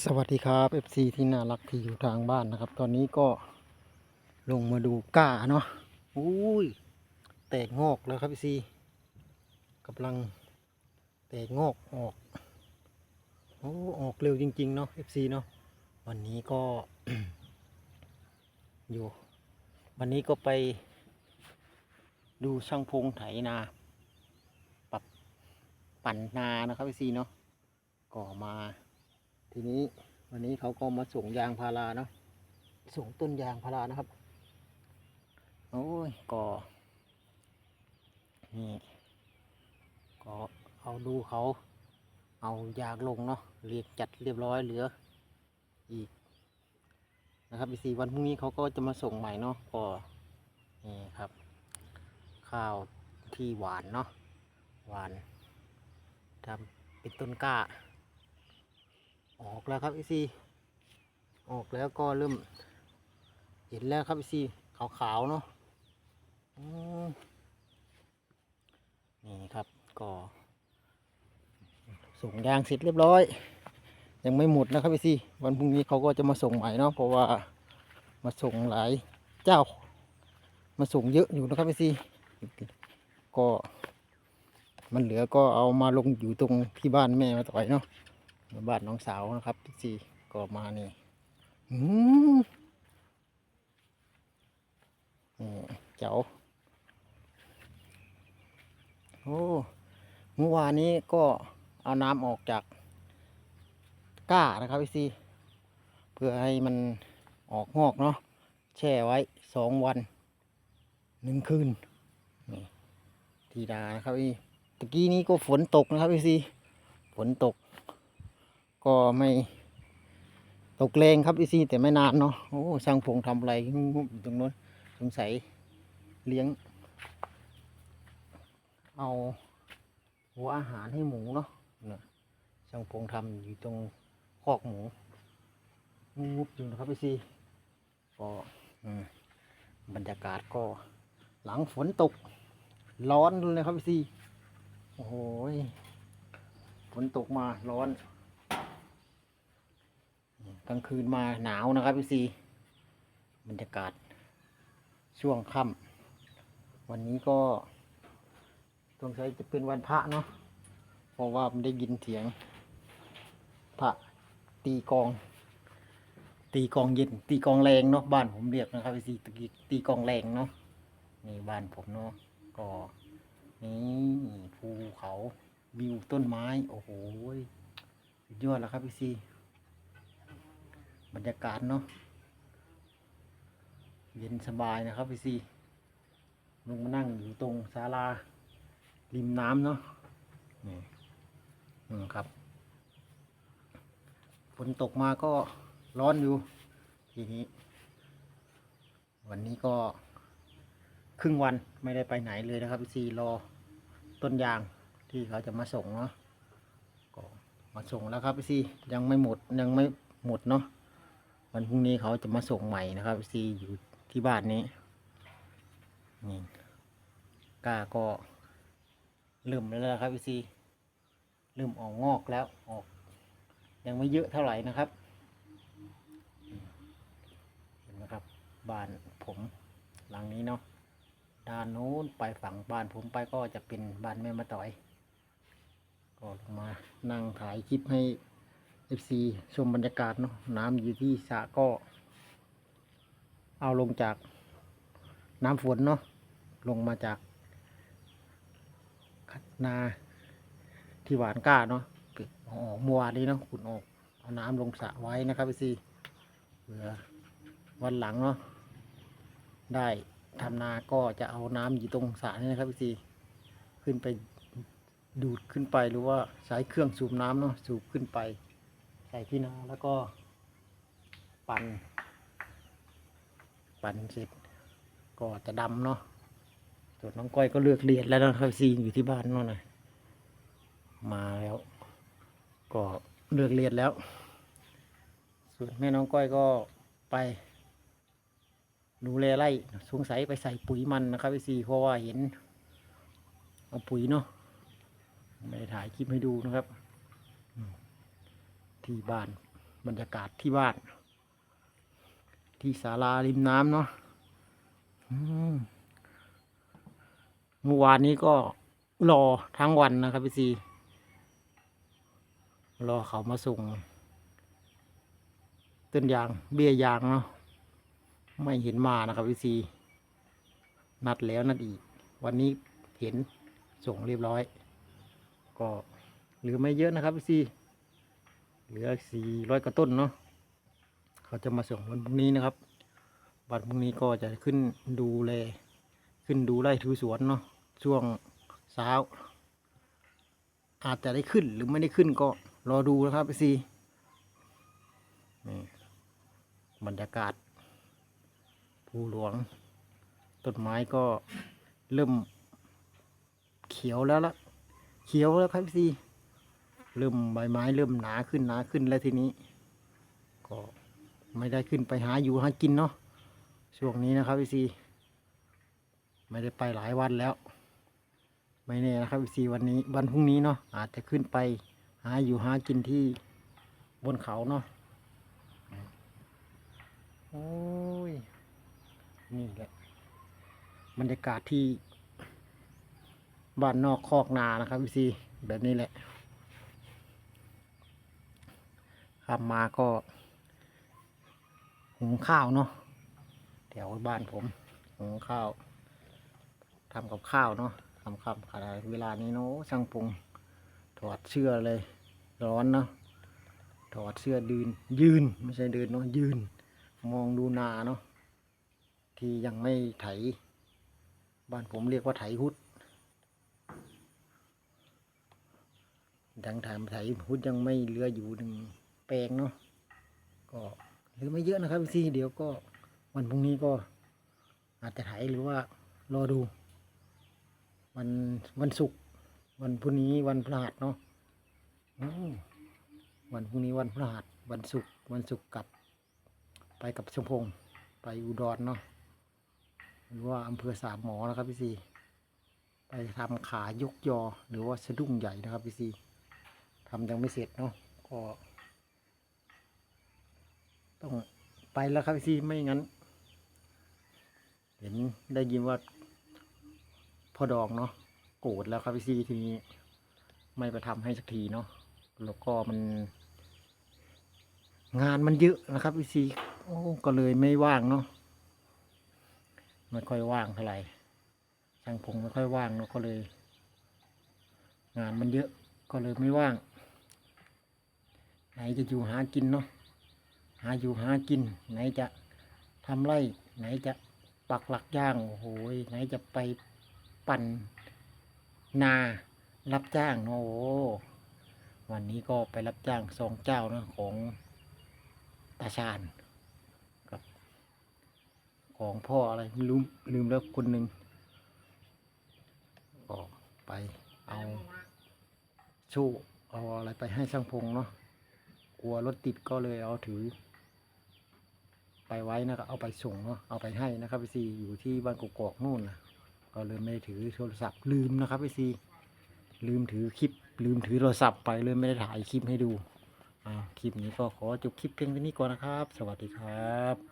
สวัสดีครับ FC ที่น่ารักที่อยู่ทางบ้านนะครับ ตอนนี้ก็ลงมาดูก้าเนาะอุ้ยแตกงอกแล้วครับ FC กำลังแตกงอกออกโอ้ออกเร็วจริง ๆ เนาะ FC เนาะวันนี้ก็อยู่ วันนี้ก็ไปดูช่างพงไถนาปรับปั่นนานะครับ FC เนาะก็มา ทีนี้วันนี้เขาก็มาส่งยางพาราเนาะส่งต้นยางพารานะครับ โอ้ยก็นี่ก็เอาดูเขาเอายางลงเนาะเรียกจัดเรียบร้อยเหลืออีกนะครับอีกสี่วันพรุ่งนี้เขาก็จะมาส่งใหม่เนาะก็นี่ครับ ข้าวที่หวานเนาะหวานทำเป็นต้นกล้า ออกแล้วครับอีซีออกแล้วก็เริ่ม เห็นแล้วครับอีซีขาวๆเนาะอืมนี่ครับก็ส่งยางเสร็จเรียบร้อย ยังไม่หมดนะครับอีซีวันพรุ่งนี้เขาก็จะมาส่งใหม่เนาะเพราะว่ามาส่งหลายเจ้า มาส่งเยอะอยู่นะครับอีซีก็มันเหลือก็เอามาลงอยู่ตรงที่บ้านแม่มาต่อยเนาะ บ้านน้องสาวนะครับพี่ซีก็มานี่ืมนี่เจ้าโอ้เมื่อวานนี้ก็เอาน้ำออกจากก้านะครับพี่ซีเพื่อให้มันออกงอกเนาะแช่ไว้สองวันหนึ่งคืนนี่ทีดานะครับพี่ตะกี้นี้ก็ฝนตกนะครับพี่ซีฝนตก ก็ไม่ตกแรงครับอีซี่แต่ไม่นานเนาะโอ้ช่างพงทำอะไรอยู่ตรงนู้นสงสัยเลี้ยง เอาหัวอาหารให้หมูเนาะเนี่ยช่างพงทำอยู่ตรงคอกหมูงุบอยู่นะครับอีซีก็บรรยากาศก็หลังฝนตก ร้อนเลยครับอีซีโอ้โหยฝนตกมาร้อน ลางคืนมาหนาวนะครับพี่ซีบรรยากาศช่วงค่ำวันนี้ก็สงสัยจะเป็นวันพระเนาะเพราะว่ามันได้ยินเสียง พระตีกอง ตีกองเย็น ตีกองแรงเนาะบ้านผมเรียกนะครับพี่ซีตีตีกองแรงเนาะนี่บ้านผมเนาะก็นี่ภูเขาวิวต้นไม้ โอ้โหสุดยอดแล้วครับพี่ซี บรรยากาศเนาะเย็นสบายนะครับพี่ซีลงมานั่งอยู่ตรงศาลาริมน้ำเนาะนี่อืมครับฝนตกมาก็ร้อนอยู่ทีนี้ วันนี้ก็ครึ่งวันไม่ได้ไปไหนเลยนะครับพี่ซีรอต้นยางที่เขาจะมาส่งเนาะก็มาส่งแล้วครับพี่ซียังไม่หมดยังไม่หมดเนาะ วันพรุ่งนี้เขาจะมาส่งใหม่นะครับซีอยู่ที่บ้านนี้นี่ก้าก็เริ่มแล้วนะครับซีเริ่มออกงอกแล้วออก ยังไม่เยอะเท่าไหร่นะครับเห็นไหมครับบ้านผมหลังนี้เนาะด้านโน้นไปฝั่งบ้านผมไปก็จะเป็นบ้านแม่มาต่อย ก็ลงมานั่งถ่ายคลิปให้ FC ชมบรรยากาศเนาะน้ำอยู่ที่สระก็ เอาลงจากน้ำฝนเนาะลงมาจากนาที่หวานก้าเนาะเอาออกเมื่อวานนี้เนาะขุดออกเอาน้ำลงสระไว้นะครับ FC เผื่อวันหลังเนาะได้ทำนาก็จะเอาน้ำอยู่ตรงสระนี่นะครับ FC ขึ้นไปดูดขึ้นไปหรือว่าใช้เครื่องสูบน้ำเนาะสูบขึ้นไป ใส่ที่นาแล้วก็ ปั่น ปั่นเสร็จก็จะดำเนาะส่วนน้องก้อยก็เลือกเรียนแล้วนะครับซีอยู่ที่บ้านเนาะนะมาแล้ว ก็เลือกเรียนแล้ว ส่วนแม่น้องก้อยก็ไปดูแลไร่สงสัยไปใส่ปุ๋ยมันนะครับซีเพราะว่าเห็น เอาปุ๋ยเนาะไม่ได้ถ่ายคลิปให้ดูนะครับ ที่บ้านบรรยากาศที่บ้าน ที่ศาลาริมน้ำเนาะเมื่อวานนี้ก็รอทั้งวันนะครับพี่ซีรอเขามาส่งต้นยางเบี้ยยางเนาะไม่เห็นมานะครับพี่ซีนัดแล้วนัดอีก วันนี้เห็นส่งเรียบร้อย ก็เหลือไม่เยอะนะครับพี่ซี เหลือสี่ร้อยกว่าต้นเนาะเขาจะมาส่งวันพรุ่งนี้นะครับวันพรุ่งนี้ก็จะขึ้นดูแลขึ้นดูไร่ถือสวนเนาะช่วงเช้า อาจจะได้ขึ้นหรือไม่ได้ขึ้นก็รอดูนะครับพี่ซีนี่บรรยากาศ ภูหลวง ต้นไม้ก็เริ่มเขียวแล้วละเขียวแล้วครับพี่ซี เริ่มใบไม้เริ่มหนาขึ้นหนาขึ้นแล้วทีนี้ ก็ไม่ได้ขึ้นไปหาอยู่หากินเนาะช่วงนี้นะครับพี่ซีไม่ได้ไปหลายวันแล้ว ไม่แน่นะครับพี่ซีวันนี้วันพรุ่งนี้เนาะอาจจะขึ้นไปหาอยู่หากินที่บนเขาเนาะโอ้ยนี่แหละบรรยากาศที่บ้านนอกคอกนานะครับพี่ซีแบบนี้แหละ ขับมาก็หุงข้าวเนาะแถวบ้านผมหุงข้าวทำกับข้าวเนาะทำครับขณะเวลานี้เนาะช่างปรุงถอดเสื้อเลย ร้อนเนาะถอดเสื้อดืนยืนไม่ใช่เดินเนาะยืน มองดูนาเนาะที่ยังไม่ไถ บ้านผมเรียกว่าไถหุดดังถามไถหุดยังไม่เลืออยู่หนึ่ง แปลงเนาะก็หลือไม่เยอะนะครับพี่เดี๋ยวก็วันพรุ่งนี้ก็อาจจะไถหรือว่ารอดู วันวันศุกร์วันพรุ่งนี้วันพฤหัสเนาะวันพรุ่งนี้วันพฤหัสวันศุกร์วันศุกร์กลับ ไปกับชมพงษ์ไปอุดรเนาะหรือว่าอำเภอสามหมอนะครับพี่ซีไปทำขายกยอหรือว่าสะดุ้งใหญ่นะครับพี่ซีทำยังไม่เสร็จเนาะก็ ต้องไปแล้วครับพี่ซีไม่งั้น เห็นได้ยินว่าพ่อดองเนาะโกรธแล้วครับพี่ซีทีนี้ไม่ไปทำให้สักทีเนาะแล้วก็มัน งานมันเยอะนะครับพี่ซีโอ้ก็เลยไม่ว่างเนาะไม่ค่อยว่างเท่าไหร่ช่างพงไม่ค่อยว่างเนาะก็เลย งานมันเยอะก็เลยไม่ว่าง ไหนจะอยู่หากินเนาะ หาอยู่หากิน ไหนจะทำไร่ ไหนจะปักหลักย่างโอ้โหไหนจะไปปั่นนารับจ้างเนาะโอ้วันนี้ก็ไปรับจ้างสองเจ้านะของตาชาญกับ ของพ่ออะไรไม่รู้ลืมแล้วคนหนึ่งก็ไปเอาชูเอาอะไรไปให้ช่างพงเนาะกลัวรถติดก็เลยเอาถือ ไปไว้นะครับเอาไปส่งเนาะเอาไปให้นะครับพี่ซีอยู่ที่บ้านกกอกนู่นนะก็เลยไม่ได้ถือโทรศัพท์ลืมนะครับพี่ซีลืมถือคลิป ลืมถือโทรศัพท์ไปเลยไม่ได้ถ่ายคลิปให้ดูอ่าคลิปนี้ก็ขอจบคลิปเพียงเท่านี้ก่อนนะครับ สวัสดีครับ